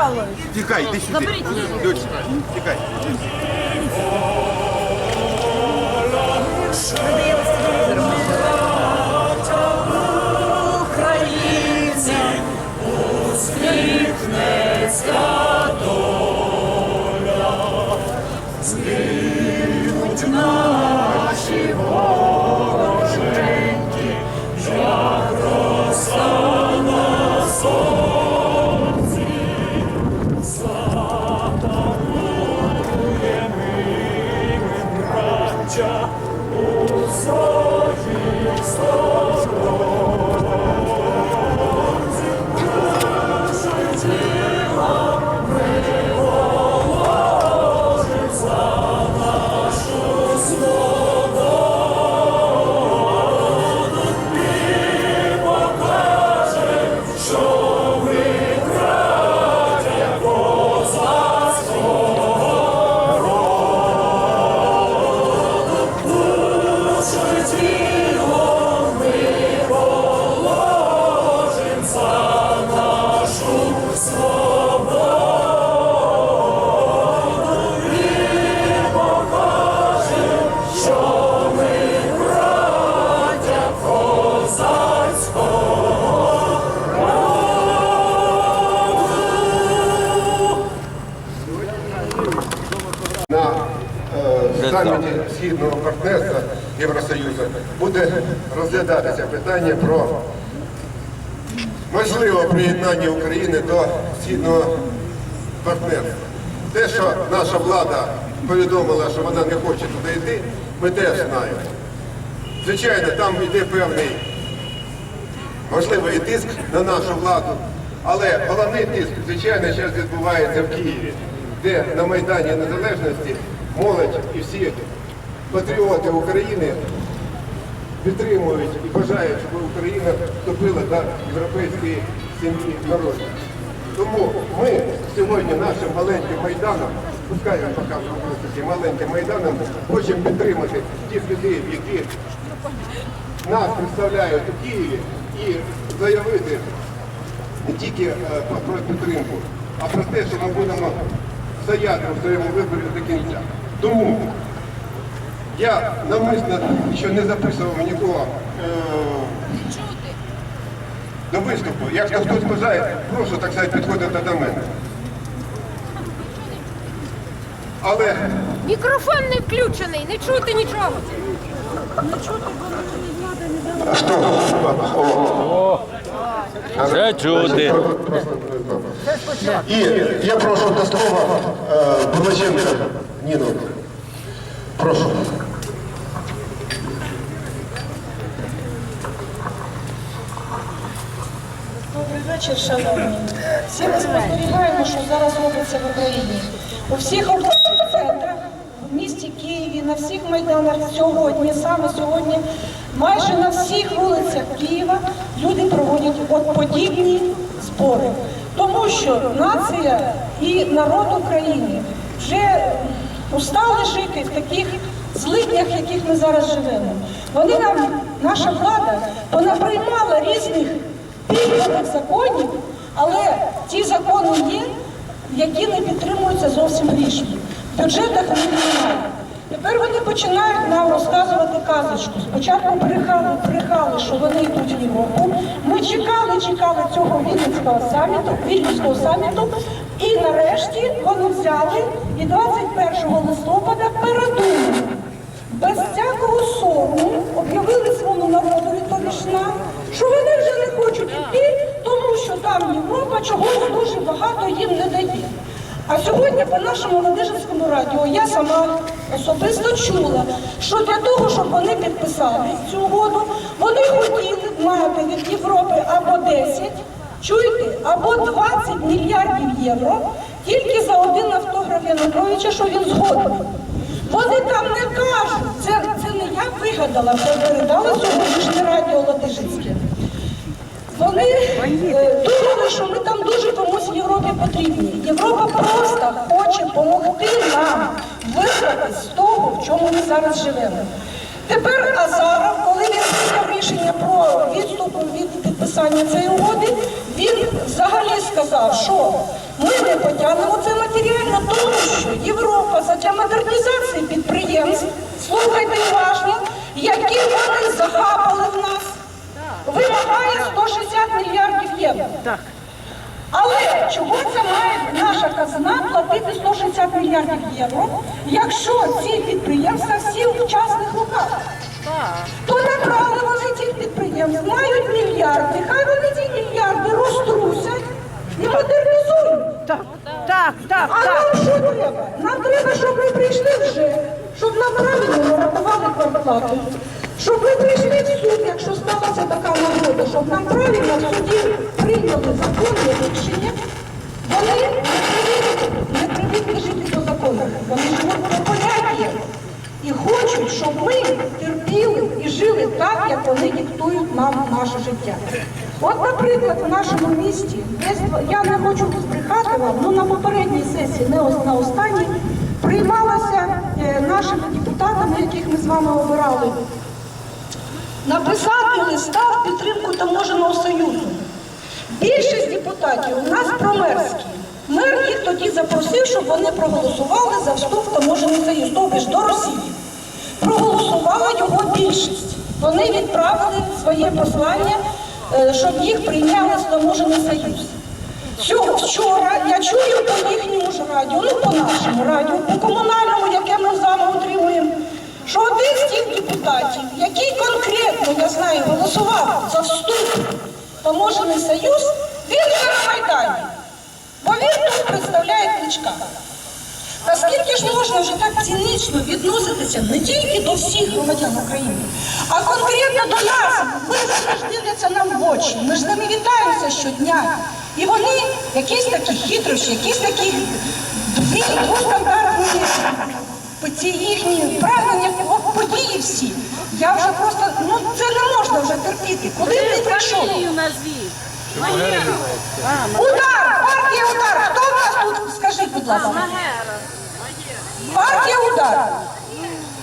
Михайлович. Тікай, йди сюди. Дочь, тікай. Наші вороженьки, браття, саміті Східного партнерства Євросоюзу буде розглядатися питання про можливе приєднання України до Східного партнерства. Те, що наша влада повідомила, що вона не хоче туди йти, ми теж знаємо. Звичайно, там йде певний можливо, і тиск на нашу владу. Але головний тиск, звичайно, зараз відбувається в Києві, де на Майдані Незалежності молодь і всі патріоти України підтримують і бажають, щоб Україна вступила до європейської сім'ї народів. Тому ми сьогодні нашим маленьким майданом, пускай він поки таким маленьким майданом, хочемо підтримати тих людей, які нас представляють у Києві і заявити не тільки е, про підтримку, а про те, що ми будемо стояти в своєму виборі до кінця. Тому я навмисно ще не записував нікого е, до виступу. Якщо хтось бажає, прошу так сказати, підходити до мене. Але Мікрофон не включений, не чути нічого. Вже чути. І я прошу до слова е, Бурлаченка Ніну. Прошу. Добрий вечір, шановні. Всі ми спостерігаємо, що зараз робиться в Україні. У всіх обласних центрах, в місті Києві, на всіх майданах сьогодні, саме сьогодні, майже на всіх вулицях Києва люди проводять от подібні збори. Тому що нація і народ України вже устали жити в таких злиднях, в яких ми зараз живемо. Вони нам, наша влада, вона приймала різних пільгових законів, але ті закони є, які не підтримуються зовсім грішми. В бюджетах вони немає. Тепер вони починають нам розказувати казочку. Спочатку брехали, брехали, що вони йдуть в Європу. Ми чекали, чекали цього Вільнюського саміту, Вільнюського саміту, і нарешті вони взяли і 21 листопада передумали без всякого сорому об'явили своєму тобі ж що вони вже не хочуть йти, тому що там Європа чогось дуже багато їм не дає. А сьогодні по нашому Ладижинському радіо я сама особисто чула, що для того, щоб вони підписали цю угоду, вони хотіли мати від Європи або 10, чуєте, або 20 мільярдів євро тільки за один автограф Януковича, що він згодний. Вони там не кажуть, це, це не я вигадала, це передали сьогоднішнє радіо Ладижинське. Вони е, думали, що ми там дуже комусь Європі потрібні. Європа просто хоче допомогти нам вибратися з того, в чому ми зараз живемо. Тепер Азаров, коли він прийняв рішення про відступ від підписання цієї угоди, він взагалі сказав, що Ми не потягнемо це матеріально, тому що Європа задля модернізації підприємств, слухайте уважно, які вони захапали в нас, вимагає 160 мільярдів євро. Але чого це має наша казна платити 160 мільярдів євро, якщо ці підприємства всі в частних руках? Так, А так. нам що треба? Нам треба, щоб ми прийшли вже, щоб нам правильно нарахували квартплату, щоб ми прийшли в суд, якщо сталася така нагода, щоб нам правильно в суді прийняли законне рішення. Вони не привикли- жити по законах, вони живуть по поняттях. І хочуть, щоб ми терпіли і жили так, як вони диктують нам наше життя. От, наприклад, в нашому місті, я не хочу збрехати вам, ну на попередній сесії, не на останній, приймалася е, нашими депутатами, яких ми з вами обирали, написати листа в підтримку таможеного союзу. Більшість депутатів у нас промерські. Мер їх тоді запросив, щоб вони проголосували за вступ в таможений союз, тобто ж до Росії. Проголосувала його більшість. Вони відправили своє послання, щоб їх прийняли в таможений союз. Цього вчора я чую по їхньому ж радіо, ну по нашому радіо, по комунальному, яке ми з вами отримуємо, що один з тих депутатів, який конкретно, я знаю, голосував за вступ таможений союз, він на Майдані. Бо він тут представляє Кличка. Та скільки ж можна вже так цинічно відноситися не тільки до всіх громадян України, а конкретно до нас. Ж дивляться нам в очі. Ми ж з ними вітаємося щодня. І вони якісь такі хитрощі, якісь такі дві двостандартні ці їхні прагнення події всі. Я вже просто, ну це не можна вже терпіти. Коли ти прийшов? Удар! Партія удар! Хто в нас тут? Скажіть, будь ласка. Партія удар,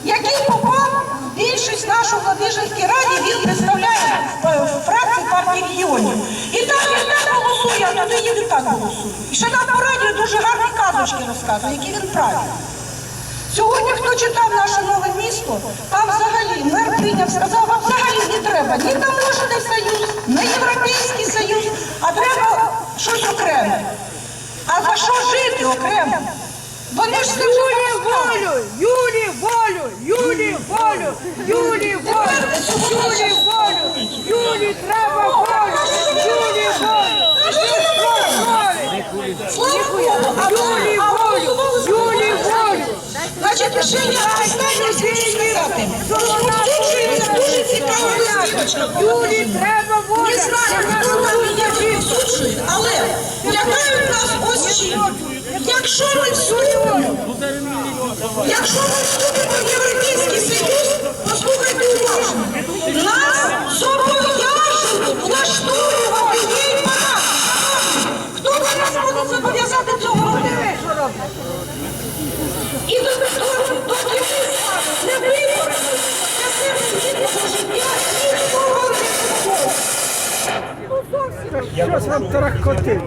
який попав більшість нашу в Ладижинській раді, він представляє фракцію партії регіонів. І там він так голосує, а туди їде так голосує. І ще нам по радіо дуже гарні казочки розказує, які він правильно. Сьогодні, хто читав наше нове місто, там взагалі мер прийняв, сказав, вам взагалі не треба ні таможений союз, ні Європейський Союз, а треба щось окреме. А за що жити окремо? Вони ж вже. Волю, Юлі, волю, Юлі, волю, Юлі, волю, Юлі, волю, Юлі, треба волю, Юлі, волю, Юлі, волю, Юлі, волю. Значить, ще я останнє хочу сказати. Дуже цікава. Юлі, треба Не знаю, хто там відсуджує, але Якщо ми вступимо, якщо ми вступимо Що там тарахкоти?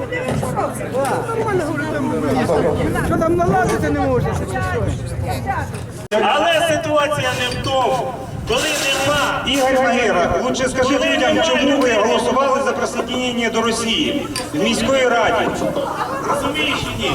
Що там налазити не можеш? Але ситуація не в тому, коли нема Ігор Магера, лучше скажіть людям, чому ви голосували за присоединення до Росії в міської раді. розумієш чи ні?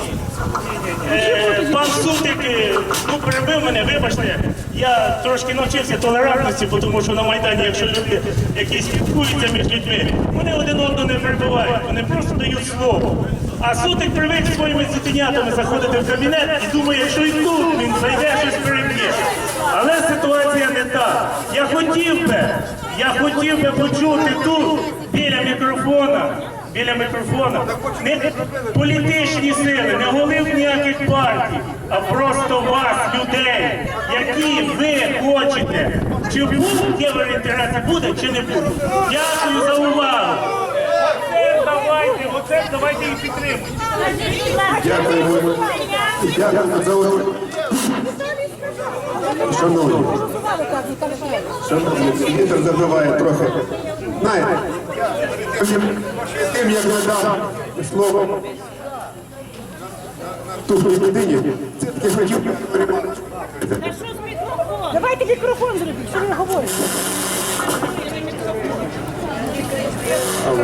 Е, пан Сутик е, ну, перебив мене, вибачте. Я трошки навчився толерантності, тому що на Майдані, якщо люди якісь спілкуються між людьми, вони один одного не перебивають, вони просто дають слово. А Сутик привик своїми цуценятами заходити в кабінет і думає, що і тут він зайде щось переб'є. Але ситуація не так. Я хотів би, я хотів би почути тут, біля мікрофона, біля мікрофона, не політичні сили, не голів ніяких партій, а просто вас, людей, які ви хочете. Чи будуть євроінтеграція, буде чи не буде? Дякую за увагу. Оце давайте, оце давайте і підтримуємо. Дякую. Дякую за увагу. Шановні, шановні, вітер забиває трохи. Знаєте, Тим як я дам слово тут людині, це хотів перебувати. Давайте мікрофон зробіть, що ви говорите. Алло.